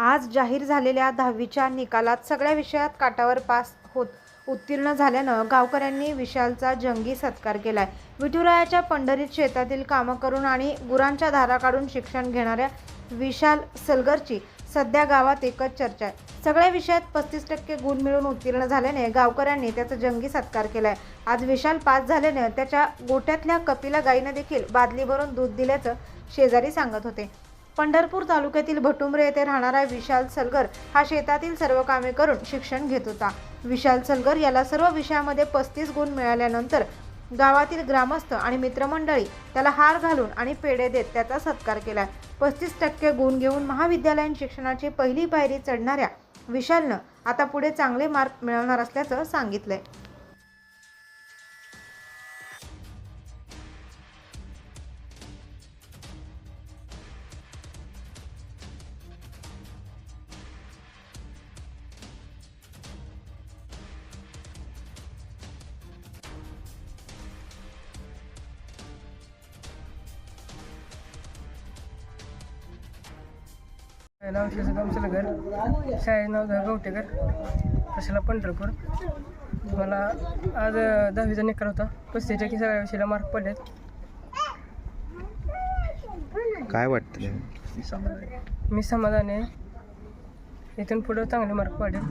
आज जाहीर झालेल्या दहावीच्या निकालात सगळ्या विषयात काटावर पास होत उत्तीर्ण झाल्यानं गावकऱ्यांनी विशालचा जंगी सत्कार केलाय. विठुरायाच्या पंढरीत शेतातील कामं करून आणि गुरांच्या धारा काढून शिक्षण घेणाऱ्या विशाल सलगरची सध्या गावात एकच चर्चा आहे. सगळ्या विषयात पस्तीस टक्के गुण मिळून उत्तीर्ण झाल्याने गावकऱ्यांनी त्याचा जंगी सत्कार केलाय. आज विशाल पास झाल्याने त्याच्या गोट्यातल्या कपिला गायीनं देखील बादली भरून दूध दिल्याचं शेजारी सांगत होते. पंढरपूर तालुक्यातील भटुंबरे येथे राहणारा विशाल सलगर हा शेतातील सर्व कामे करून शिक्षण घेत होता. विशाल सलगर याला सर्व विषयामध्ये पस्तीस गुण मिळाल्यानंतर गावातील ग्रामस्थ आणि मित्रमंडळी त्याला हार घालून आणि पेढे देत त्याचा सत्कार केला. पस्तीस टक्के गुण घेऊन महाविद्यालयीन शिक्षणाची पहिली पायरी चढणाऱ्या विशालनं आता पुढे चांगले मार्क मिळवणार असल्याचं सांगितलंय. नाव त्याचं गाव सलगर शाळे नाव गवटेकर तशाला पंढरपूर. मला आज दहावीचा निकाल होता. पस्तीस टक्के सगळ्या विषयाला मार्क पडलेत. काय वाटतं मी समाधानी आहे. इथून पुढं चांगले मार्क पडेल